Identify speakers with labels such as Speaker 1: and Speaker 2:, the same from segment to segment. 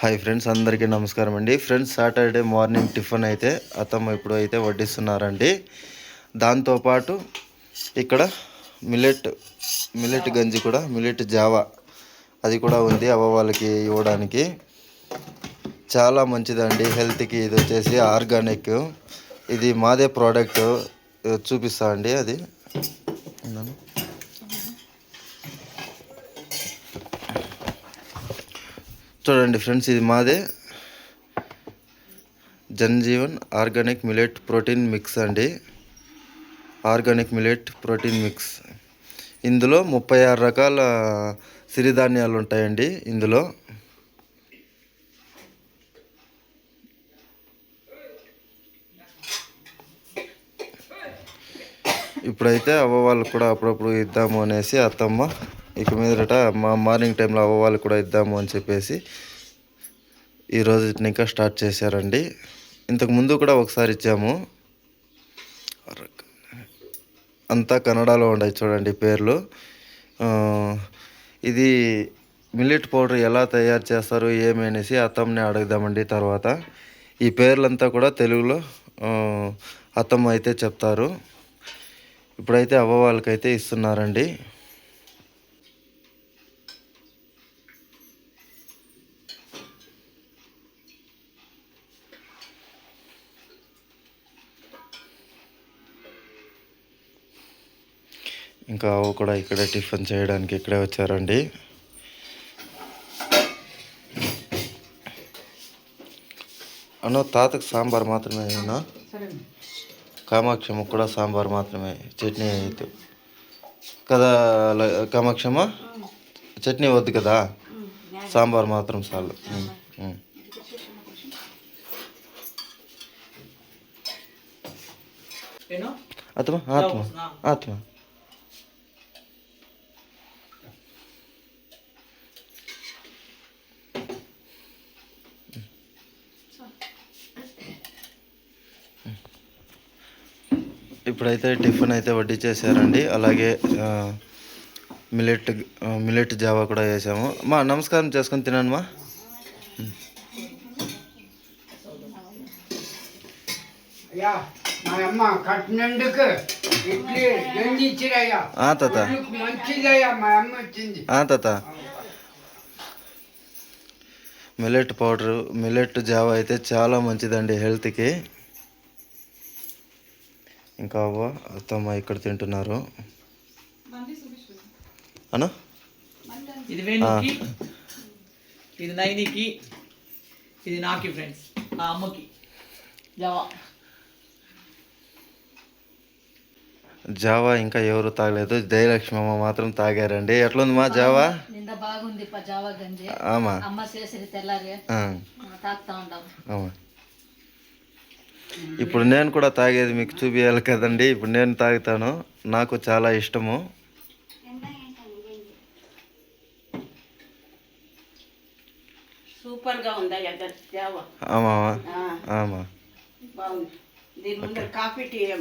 Speaker 1: Hi friends అందరికీ నమస్కారం అండి. ఫ్రెండ్స్ సాటర్డే మార్నింగ్ టిఫిన్ అయితే అత్తమ్మ ఇప్పుడు అయితే వడ్డిస్తున్నారండి. దాంతోపాటు ఇక్కడ మిలెట్ మిలెట్ గంజి కూడా మిలెట్ జావా అది కూడా ఉంది అవ్వ వాళ్ళకి ఇవ్వడానికి. చాలా మంచిదండి హెల్త్కి ఇది వచ్చేసి ఆర్గానిక్. ఇది మాదే ప్రోడక్ట్ చూపిస్తా అండి అది. చూడండి ఫ్రెండ్స్ ఇది మాదే. Janjeevan organic millet protein mix అండి. Organic millet protein mix. ఇందులో ముప్పై ఆరు రకాల సిరిధాన్యాలు ఉంటాయండి ఇందులో. ఇప్పుడైతే అవ్వ వాళ్ళు కూడా అప్పుడప్పుడు ఇద్దాము అనేసి అత్తమ్మ ఇక మీదట మా మార్నింగ్ టైంలో అవ్వ వాళ్ళకి కూడా ఇద్దాము అని చెప్పేసి ఈరోజు ఇంకా స్టార్ట్ చేశారండి. ఇంతకు ముందు కూడా ఒకసారి ఇచ్చాము. అంతా కన్నడలో ఉన్నాయి చూడండి పేర్లు. ఇది మిల్లెట్ పౌడర్ ఎలా తయారు చేస్తారు ఏమి అనేసి అత్తమ్మని అడుగుదామండి తర్వాత. ఈ పేర్లంతా కూడా తెలుగులో అత్తమ్మ అయితే చెప్తారు. ఇప్పుడైతే అవ్వ వాళ్ళకైతే ఇస్తున్నారండి. ఇంకా అవ్వ కూడా ఇక్కడే టిఫిన్ చేయడానికి ఇక్కడే వచ్చారండి. అన్న తాతకు సాంబార్ మాత్రమే అయినా? కామాక్షమ్మ కూడా సాంబార్ మాత్రమే చట్నీ అయితే. కదా కామాక్షమ్మ? చట్నీ వద్దు కదా? సాంబార్ మాత్రం చాలు. ఆత్మ ఆత్మ ఆత్మ. ఇప్పుడైతే టిఫిన్ అయితే వడ్డించేసారండి అలాగే మిలెట్ మిలెట్ జావా కూడా వేసాము. మా నమస్కారం చేసుకొని తినండి మా. తాత.
Speaker 2: ఒళ్ళుకు మంచిదయ్యా మా అమ్మ వచ్చింది.
Speaker 1: ఆ తాత. మిల్లెట్ పౌడర్ మిల్లెట్ జావా అయితే చాలా మంచిదండి హెల్త్కి. ఇంకా అవ్వ అత్తమ్మ ఇక్కడ తింటున్నారు. అను
Speaker 3: ఇది వేణుకి. ఇది నైనికి. ఇది నాకి ఫ్రెండ్స్ ఆ అమ్మకి. జవా.
Speaker 1: జావా ఇంకా ఎవరు తాగలేదు. జయలక్ష్మి అమ్మ మాత్రం తాగారండి. ఎట్లుంది మా జావా?
Speaker 4: నింద బాగుంది పజావా గంజి.
Speaker 1: ఆమా?
Speaker 4: అమ్మ చేసిరి తెల్లారి.
Speaker 1: ఆ,
Speaker 4: తాగుతా ఉంటాం
Speaker 1: ఆమా? ఇప్పుడు నేను కూడా తాగేది మీకు చూపించాలి కదండి. ఇప్పుడు నేను తాగుతాను. నాకు చాలా ఇష్టము.
Speaker 5: ఉందా
Speaker 1: ఆమా ఆమా.
Speaker 5: దీని కాఫీ టీ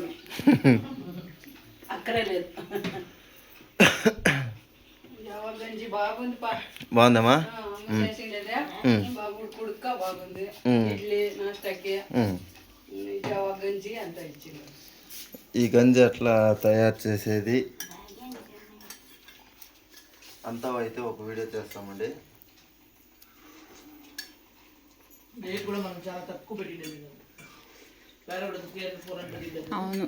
Speaker 1: బాగుందమ్మా?
Speaker 5: బాగుంది. ఈ గంజి
Speaker 1: అట్లా తయారు చేసేది. అంతా అయితే ఒక వీడియో చేస్తామండి.
Speaker 3: కూడా మనం చాలా తక్కువ
Speaker 4: అవును.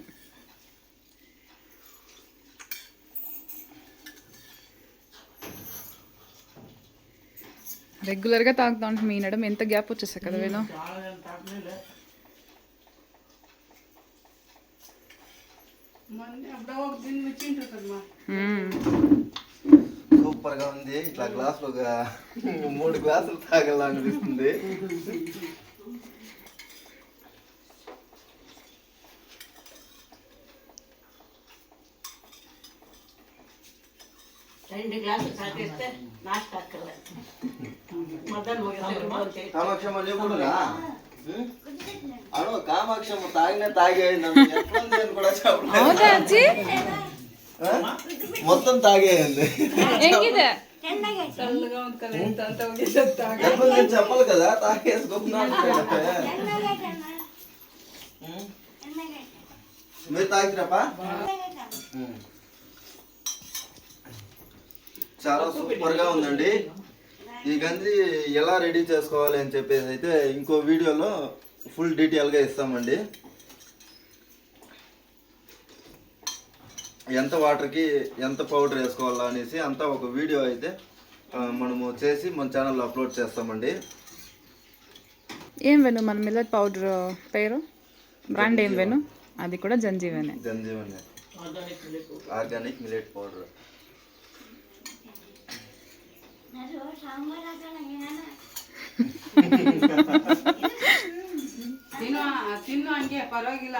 Speaker 6: రెగ్యులర్గా తాగుతా ఉంటాం ఈ నడం ఎంత గ్యాప్ వచ్చేసాయి కదా వేలో
Speaker 3: చాలా తాకనే లే
Speaker 5: మంది అప్పుడో ఒక దీన్ని వచ్చింటారు కదమ్మా
Speaker 1: సూపర్గా ఉంది. ఇట్లా గ్లాసులు ఒక మూడు గ్లాసులు తాగలా అనిపిస్తుంది.
Speaker 5: రెండు గ్లాసులు తాగేస్తే నాష్ట అక్కర్లేదు మదన్ పోతే
Speaker 1: కామాక్షమ్మ నీవు కూడా మొత్తం తాగేయండి నేను చెప్పాలి కదా తాగేసుకుంటున్నాను మీరు తాగిరాపా చాలా సూపర్గా ఉందండి. ఈ గంజి ఎలా రెడీ చేసుకోవాలి అని చెప్పేసి అయితే ఇంకో వీడియోలో ఫుల్ డీటెయిల్గా ఇస్తామండి. ఎంత వాటర్కి ఎంత పౌడర్ వేసుకోవాలా అనేసి అంతా ఒక వీడియో అయితే మనము చేసి మన ఛానల్లో అప్లోడ్ చేస్తామండి.
Speaker 6: ఏం వెను? మన మిల్లెట్ పౌడర్ పేరు? బ్రాండ్ ఏం వెను? అది కూడా జంజీవనే.
Speaker 1: Janjeevan.
Speaker 3: Organic millet
Speaker 1: organic millet powder
Speaker 5: ತಿನ್ನು ತಿನ್ನು ಹಂಗೆ ಪರವಾಗಿಲ್ಲ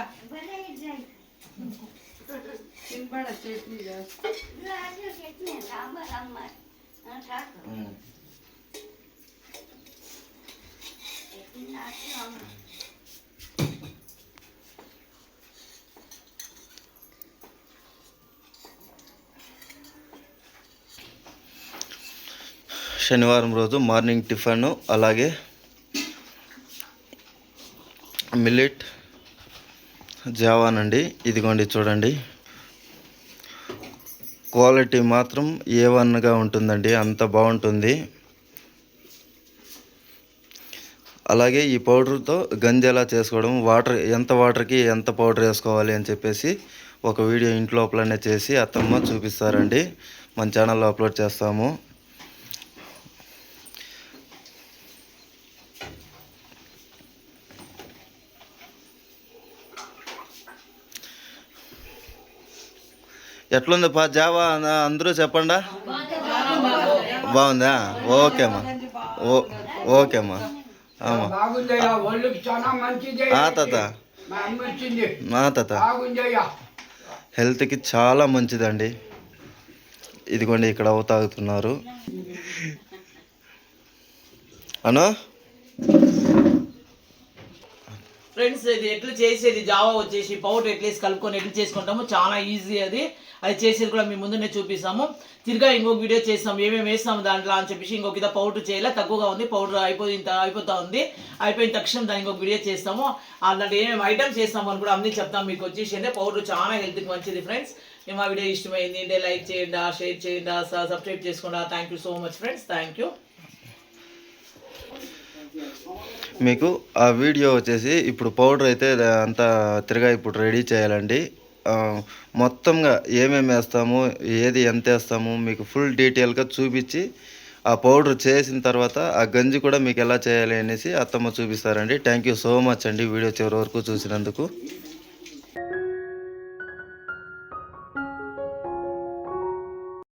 Speaker 5: ತಿನ್ಬೇಡ ಚಟ್ನಿ ಜಾಸ್ತಿ
Speaker 1: శనివారం రోజు మార్నింగ్ టిఫిన్ అలాగే మిల్లెట్ జావాన్ అండి ఇదిగోండి చూడండి. క్వాలిటీ మాత్రం ఏ వన్గా ఉంటుందండి. అంత బాగుంటుంది. అలాగే ఈ పౌడర్తో గంజి ఎలా చేసుకోవడం వాటర్ ఎంత వాటర్కి ఎంత పౌడర్ వేసుకోవాలి అని చెప్పేసి ఒక వీడియో ఇంట్లోపలనే చేసి అత్తమ్మ చూపిస్తారండి. మన ఛానల్లో అప్లోడ్ చేస్తాము. ఎట్లుంది పా జావా అందరూ చెప్పండా? బాగుందా? ఓకే అమ్మా. ఓ ఓకే అమ్మా. తాత.
Speaker 2: మా
Speaker 1: నా తాత. హెల్త్కి చాలా మంచిదండి. ఇదిగోండి ఇక్కడ అవ తాగుతున్నారు. అను?
Speaker 3: ఫ్రెండ్స్ ఇది ఎట్లా చేసేది? జావా వచ్చేసి పౌడర్ ఎట్లా వేసి కలుపుకొని ఎట్లా చేసుకుంటాము చాలా ఈజీ అది. అది చేసేది కూడా మేము ముందునే చూపిస్తాము. తిరిగా ఇంకొక వీడియో చేస్తాం ఏమేమి వేస్తాము దాంట్లో అని చెప్పేసి ఇంకొక ఇదా పౌడర్ చేయాలి? తక్కువగా ఉంది. పౌడర్ అయిపోయింది అయిపోతా ఉంది. అయిపోయిన తక్షణం దాని ఇంకొక వీడియో చేస్తాము. అలాంటి ఏమేమి ఐటమ్స్ చేస్తాము అని కూడా అన్ని చెప్తాం. మీకు వచ్చేసి అంటే పౌడర్ చాలా హెల్త్కి మంచిది ఫ్రెండ్స్ మా వీడియో ఇష్టమైంది అంటే లైక్ చేయండి షేర్ చేయండి సబ్స్క్రైబ్ చేసుకోండి. Thank you so much friends thank you
Speaker 1: మీకు ఆ వీడియో వచ్చేసి ఇప్పుడు పౌడర్ అయితే అంతా తిరగా ఇప్పుడు రెడీ చేయాలండి. మొత్తంగా ఏమేమి వేస్తాము ఏది ఎంత వేస్తాము మీకు ఫుల్ డీటెయిల్గా చూపించి ఆ పౌడర్ చేసిన తర్వాత ఆ గంజి కూడా మీకు ఎలా చేయాలి అనేసి అత్తమ్మ చూపిస్తారండి. థ్యాంక్ యూ సో మచ్ అండి వీడియో చివరి వరకు చూసినందుకు.